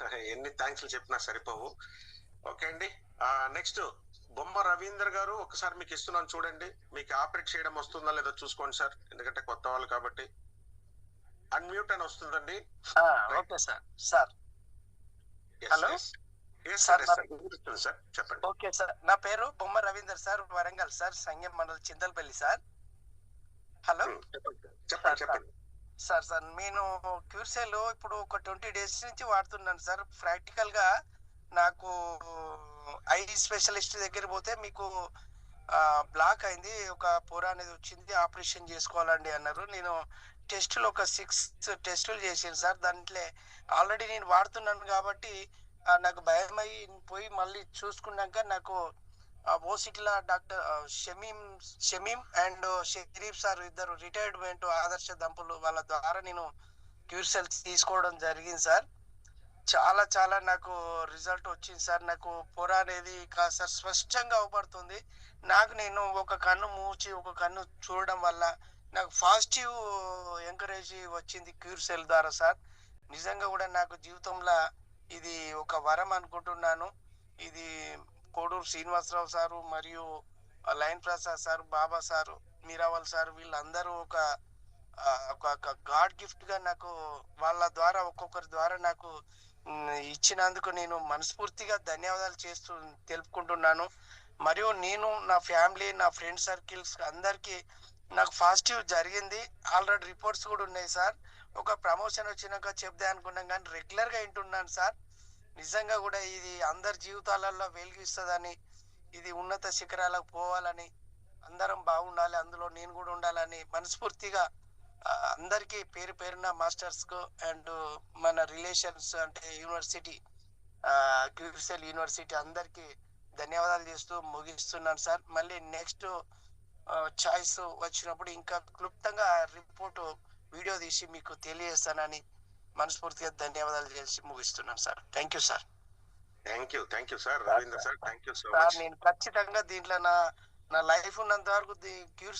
ఎన్ని థ్యాంక్స్ చెప్పినా సరిపోవు. ఓకే అండి. నెక్స్ట్ బొమ్మ రవీందర్ గారు ఒకసారి మీకు ఇస్తున్నాను చూడండి. మీకు ఆపరేట్ చేయడం వస్తుందా లేదో చూసుకోండి సార్. ఎందుకంటే కొత్త వాళ్ళు కాబట్టి. అన్మ్యూట్ అని వస్తుందండి. Okay sir. సార్. సార్ చెప్పండి. Okay sir. నా పేరు Bomma Ravinder sir Warangal sir Sangam mandal Chintalapalli sir. Hello? Hmm, చెప్పండి చెప్పండి. సార్ సార్ నేను క్యూర్సెల్ ఇప్పుడు ఒక ట్వంటీ డేస్ నుంచి వాడుతున్నాను సార్. ప్రాక్టికల్గా నాకు ఐ స్పెషలిస్ట్ దగ్గర పోతే మీకు బ్లాక్ అయింది. ఒక పొర అనేది వచ్చింది. ఆపరేషన్ చేసుకోవాలండి అన్నారు. నేను టెస్టులు ఒక సిక్స్ టెస్టులు చేసాను సార్. దాంట్లో ఆల్రెడీ నేను వాడుతున్నాను కాబట్టి నాకు భయం పోయి మళ్ళీ చూసుకున్నాక నాకు ఓసిట్ల డాక్టర్ ఆ, షమీం షమీం అండ్ షరీఫ్ సార్ ఇద్దరు రిటైర్మెంట్ ఆదర్శ దంపులు వాళ్ళ ద్వారా నేను క్యూర్సెల్ తీసుకోవడం జరిగింది సార్. చాలా చాలా నాకు రిజల్ట్ వచ్చింది సార్. నాకు పొర అనేది కాస్త స్పష్టంగా అవపడుతుంది. నాకు నేను ఒక కన్ను మూచి ఒక కన్ను చూడడం వల్ల నాకు పాజిటివ్ ఎంకరేజ్ వచ్చింది క్యూర్ సెల్ ద్వారా సార్. నిజంగా కూడా నాకు జీవితంలో ఇది ఒక వరం అనుకుంటున్నాను. ఇది కోడూరు శ్రీనివాసరావు సారు మరియు line Prasad sir Baba sir Meeraval sir వీళ్ళందరూ ఒక ఒక గాడ్ గిఫ్ట్గా నాకు వాళ్ళ ద్వారా ఒక్కొక్కరి ద్వారా నాకు ఇచ్చినందుకు నేను మనస్ఫూర్తిగా ధన్యవాదాలు చేస్తూ తెలుపుకుంటున్నాను. మరియు నేను నా ఫ్యామిలీ నా ఫ్రెండ్ సర్కిల్స్ అందరికీ నాకు పాజిటివ్ జరిగింది. ఆల్రెడీ రిపోర్ట్స్ కూడా ఉన్నాయి సార్. ఒక ప్రమోషన్ వచ్చినాక చెప్తే అనుకున్నాం కానీ రెగ్యులర్గా వింటున్నాను సార్. నిజంగా కూడా ఇది అందరి జీవితాలలో వెలిగిస్తుందని ఇది ఉన్నత శిఖరాలకు పోవాలని అందరం బాగుండాలి అందులో నేను కూడా ఉండాలని మనస్ఫూర్తిగా అందరికీ పేరు పేరున మాస్టర్స్కు అండ్ మన రిలేషన్స్ అంటే యూనివర్సిటీ క్యూరిసెల్ యూనివర్సిటీ అందరికీ ధన్యవాదాలు చేస్తూ ముగిస్తున్నాను సార్. మళ్ళీ నెక్స్ట్ చాయిస్ వచ్చినప్పుడు ఇంకా క్లుప్తంగా రిపోర్ట్ వీడియో తీసి మీకు తెలియజేస్తానని మనస్ఫూర్తిగా ధన్యవాదాలు చేసి ముగిస్తున్నాను sir. Thank you sir. Thank you thank you sir Ravindra sir thank you so sir much నేను ఖచ్చితంగా దీంట్లో నా నా లైఫ్ ఉన్నంత వరకు క్యూర్